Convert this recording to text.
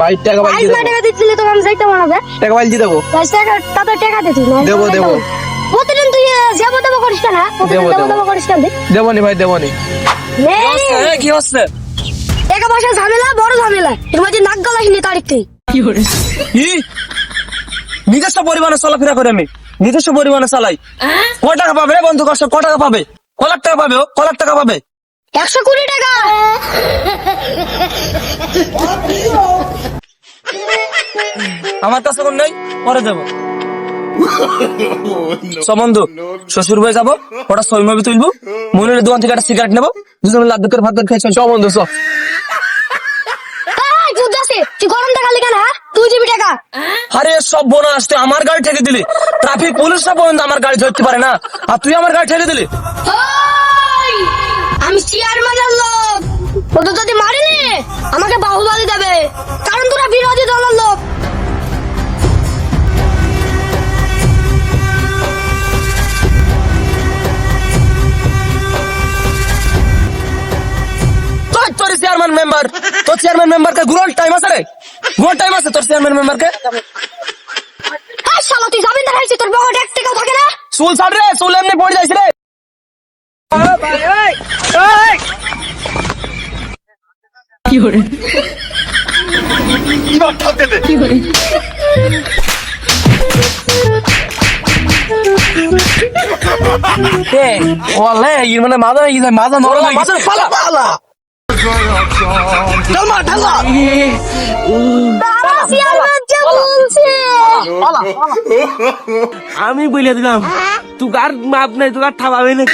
ভাই টাকা বাইল দিয়ে টাকা তো আমি মনে টাকা বাইল দিয়ে দেবো তাতে টাকা দিতি না দেবো, দেবো। প্রতিদিন তুই যাব দেবো করিস না প্রতিদিন দেবো, করিস না দেবো নি ভাই দেবো নি। কি হচ্ছে টাকা পয়সা ঝামেলা বড় ঝামেলা। এর মধ্যে নাক গলাস নি তারিখ থেকে কি নিজস্ব পরিমাণে চলাফেরা করে আমি। নিজস্ব পরিমাণে চালাই। ক টাকা পাবে বন্ধু কষ্ট? ক টাকা পাবে? ক লাখ টাকা পাবে ও? ক লাখ টাকা পাবে? একশো কুড়ি টাকা। আমার কাছে কোন নেই পরে দেবো। সব বন্ধু শ্বশুর বাড়ি যাব ওটা সৈমবি তুলবো মনের দোকান থেকে একটা সিগারেট নেব দুজন লাভ করে ভাত করে খেয়ে চল। চ বন্ধু চ তুই গরম দেখালি কেন হ্যাঁ? তুই দিবি টাকা। আরে সব বোনা আসতে আমার গাড়ি ঠেকে দিলি। ট্রাফিক পুলিশরা পর্যন্ত আমার গাড়ি ধরতে পারে না। আর তুই আমার গাড়ি ঠেকে দিলি। আমি চেয়ারম্যানের লোক। ওদের যদি মারিনি আমাকে বাহুবালি দেবে। কারণ তোরা বিরোধী দলের লোক। Chairman member. তোর চেয়ারম্যান মেম্বারকে গুরন টাইম আছে রে? গুরন টাইম আছে তোর চেয়ারম্যান মেম্বারকে? এই শালা তুই জামিন দেখাইছিস তোর পকেটে এক টাকাও থাকে না? চুল ছাড় রে চুল এমনি পড়ে যাইছে রে। এ, ওয়ালে, ই মানে মাজা ই মাজা নরম হয়ে পালা, পালা। আমি বলে দিলাম তুই আর মাপ নাই তোর থামাবে না